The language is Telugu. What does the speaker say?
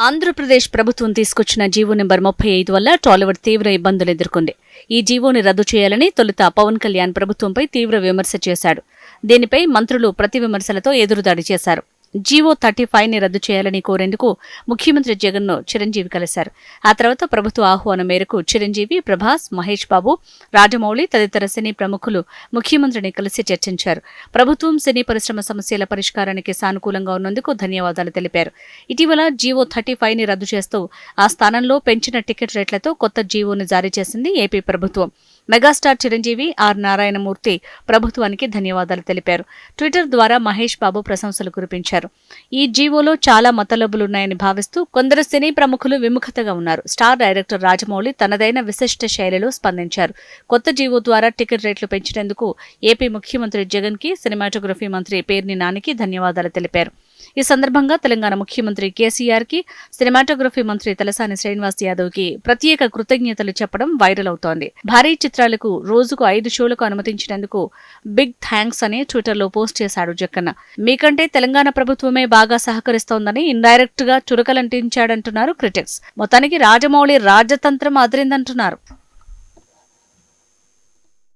ఆంధ్రప్రదేశ్ ప్రభుత్వం తీసుకొచ్చిన జీవో నెంబర్ ముప్పై ఐదు వల్ల టాలీవుడ్ తీవ్ర ఇబ్బందులు ఎదుర్కొంది. ఈ జీవోని రద్దు చేయాలని తొలుత పవన్ కళ్యాణ్ ప్రభుత్వంపై తీవ్ర విమర్శ చేశాడు. దీనిపై మంత్రులు ప్రతి విమర్శలతో ఎదురుదాడి చేశారు. జీవో థర్టీ ఫైవ్ని రద్దు చేయాలని కోరేందుకు ముఖ్యమంత్రి జగన్ను చిరంజీవి కలిశారు. ఆ తర్వాత ప్రభుత్వ ఆహ్వానం మేరకు చిరంజీవి ప్రభాస్ మహేష్ బాబు రాజమౌళి తదితర సినీ ప్రముఖులు ముఖ్యమంత్రిని కలిసి చర్చించారు. ప్రభుత్వం సినీ పరిశ్రమ సమస్యల పరిష్కారానికి సానుకూలంగా ఉన్నందుకు ధన్యవాదాలు తెలిపారు. ఇటీవల జీవో థర్టీ ఫైవ్ని రద్దు చేస్తూ ఆ స్థానంలో పెంచిన టికెట్ రేట్లతో కొత్త జీవోను జారీ చేసింది ఏపీ ప్రభుత్వం. మెగాస్టార్ చిరంజీవి ఆర్ నారాయణమూర్తి ప్రభుత్వానికి ధన్యవాదాలు తెలిపారు. ట్విట్టర్ ద్వారా మహేష్ బాబు ప్రశంసలు కురిపించారు. ఈ జీవోలో చాలా మతలబులున్నాయని భావిస్తూ కొందరు సినీ ప్రముఖులు విముఖతగా ఉన్నారు. స్టార్ డైరెక్టర్ రాజమౌళి తనదైన విశిష్ట శైలిలో స్పందించారు. కొత్త జీవో ద్వారా టికెట్ రేట్లు పెంచినందుకు ఏపీ ముఖ్యమంత్రి జగన్కి సినిమాటోగ్రఫీ మంత్రి పేర్ని నానికి ధన్యవాదాలు తెలిపారు. ఈ సందర్భంగా తెలంగాణ ముఖ్యమంత్రి కేసీఆర్కి సినిమాటోగ్రఫీ మంత్రి తలసాని శ్రీనివాస్ యాదవ్కి ప్రత్యేక కృతజ్ఞతలు చెప్పడం వైరల్ అవుతోంది. భారీ చిత్రాలకు రోజుకు ఐదు షోలకు అనుమతించినందుకు బిగ్ థ్యాంక్స్ అని ట్విట్టర్లో పోస్ట్ చేశాడు జక్కన్న. మీకంటే తెలంగాణ ప్రభుత్వమే బాగా సహకరిస్తోందని ఇండైరెక్ట్గా చురకలంటించాడంటున్నారు క్రిటిక్స్. మొత్తానికి రాజమౌళి రాజతంత్రం అదిరిందంటున్నారు.